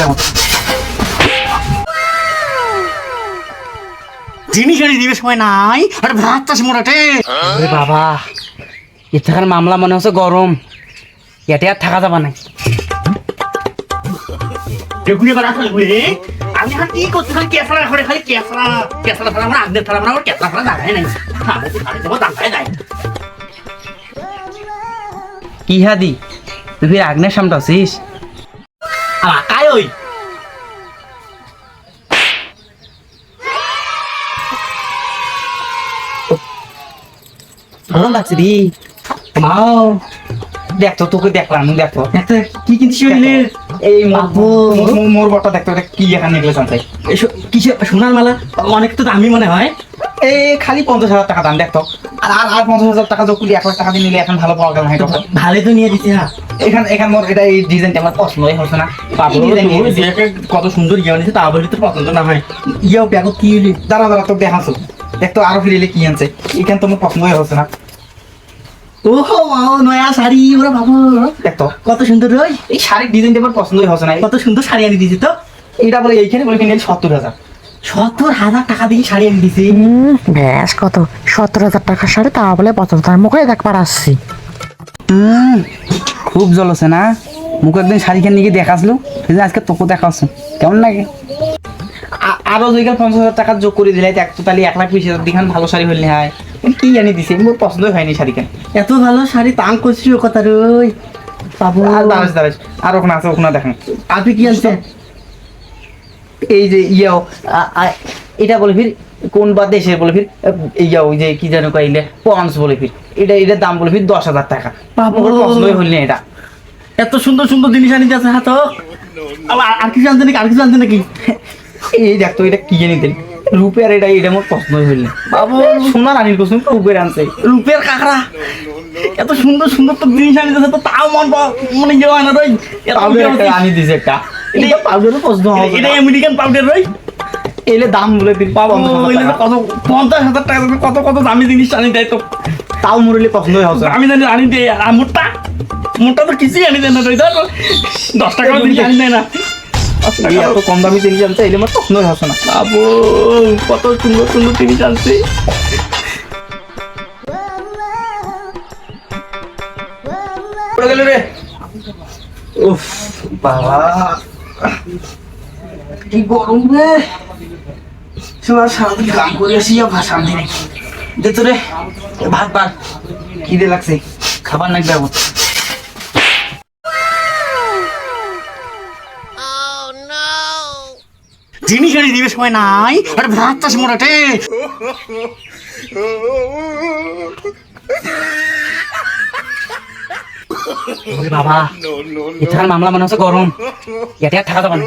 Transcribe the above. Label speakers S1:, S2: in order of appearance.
S1: যাব।
S2: জিনিস আনি দিবে সময় নাই। আর ভাত চাষ মোটাটে
S1: আরে বাবা মামলা মনে হচ্ছে গরম। এতে আর থাকা যাবে না।
S2: বেগুনি করা থাকবে আমি আর কি করতে খালি কেসরা করে খালি কেসরা কেসরা ছাড়া আমরা আগদের ছাড়া আমরা কেসরা ছাড়া দাঁড়ায় নাই। আমি তো খালি দেবো দাঁড়ায় নাই।
S1: কি হাদি? তুই ফির আগ্নের সামনে আছিস
S2: ওই
S1: ভালো লাগছে রে। মাও। দেখতো তোকে দেখলাম দেখতো
S2: একটা কি কিনছি হইলে
S1: এই। মোর বটা দেখতো এটা কি এখানে নেকলেস আনছে।
S2: কিসে সোনার মালা? অনেক তো দামি মনে হয়।
S1: এই খালি পঞ্চাশ হাজার টাকা দাম দেখতো আর আর আর পঞ্চাশ হাজার টাকা যোগ এক লাখ টাকা দিয়ে নিলে এখন ভালো পাওয়া গেল না
S2: ভালোই তো নিয়ে দিতে হ্যাঁ।
S1: এখান এখান মোর এটা এই ডিজাইনটা আমার পছন্দই হচ্ছে না।
S2: তুমি কত সুন্দর ইয়ে আনিছে তা তো পছন্দ না হয়। ইয়েও ব্যাগও কি হইলি?
S1: দাঁড়া দাঁড়া তোকে দেখাচ্ছো দেখতো আরও ফিরিলে কি আনছে। এখান তোমার পছন্দই হচ্ছে না।
S2: ও মাও নয়া শাড়ি ওরা বাবু।
S1: দেখতো
S2: কত সুন্দর রই
S1: এই শাড়ির ডিজাইনটা আমার পছন্দই হচ্ছে না।
S2: কত সুন্দর শাড়ি আনি দিয়েছে তো।
S1: এটা বলে এইখানে বলে কিনে সত্তর হাজার।
S2: সত্তর হাজার টাকা দিয়ে শাড়ি আনি
S3: হুম, ব্যাস কত? সত্তর হাজার টাকার শাড়ি তা বলে পঁচাত্তর তার মুখে দেখবার আসছি।
S1: হুম খুব জ্বলছে না? মুখ একদম শাড়ি খান নিয়ে দেখাসলো। সেদিন আজকে তোকে দেখাছো কেমন লাগে? আরও দুই গাল পঞ্চাশ হাজার টাকা যোগ করে দিলে এক তো তাহলে এক লাখ বিশ হাজার। দিখান ভালো শাড়ি হলে হয়। কি জানি দিছে মোর পছন্দ হয়নি শাড়ি কেন।
S2: এত ভালো শাড়ি তাং করছি ও কথা রই বাবু
S1: আর দাঁড়াস দাঁড়াস। আর ওখানে আছে ওখানে দেখেন।
S2: আপনি কি আনছেন
S1: এই যে আ- এটা বলে ফির কোন বা দেশের বলে ফির ইয়া ওই যে কি যেন কইলে পঞ্চ বলে ফির। এটা এটার দাম বলে ফির দশ হাজার টাকা।
S2: বাবা।
S1: পছন্দই হইল না এটা।
S2: এত সুন্দর সুন্দর জিনিস আনি দিয়েছে হাত। আর কিছু আনতে নাকি আর কিছু আনতে নাকি?
S1: এই দেখতো এটা কি জানি দিন রূপের এটা এটা মোর পছন্দই হইল না।
S2: বাবু।
S1: সোনার আনির কুসুম রূপের আনছে।
S2: রূপের কাকড়া। এত সুন্দর সুন্দর তো জিনিস আনি দিয়েছে তো তাও মন মানে ইয়ে হয় না ইয়ে হচ্ছে।
S1: আনি দিছে একটা। এটা পাউডারও পছন্দ হবে
S2: এটা আমেরিকান পাউডার রই
S1: এলে দাম বলে দিন টাকা।
S2: কত পঞ্চাশ হাজার টাকা কত কত দামি জিনিস আনি দেয় তো।
S1: তাও মুরলি পছন্দই হবে না
S2: আমি জানি আনি দেয় আর মোটা। মোটা তো কিছুই আনি দেয় না রই ধর দশ টাকা জিনিস আনি দেয় না।
S1: এত কম দামি জিনিস আনছে এলে আমার পছন্দই হবে না।
S2: বাবু কত সুন্দর সুন্দর জিনিস আনছে।
S1: পড়ে গেল রে। উফ বাবা। কি গরম রে সবার সারাদিন কাম করে আসি আর ভাত শান্তি নেই দে তো রে এ ভাত ভাত খিদে লাগছে খাবার নাকি দেবো
S2: জিনিস আনি দিবে সময় নাই আর ভাত চাষ মোটাটে
S1: বাবা এছাড়া মামলা মনে হচ্ছে গরম। আর থাকা যাবে না।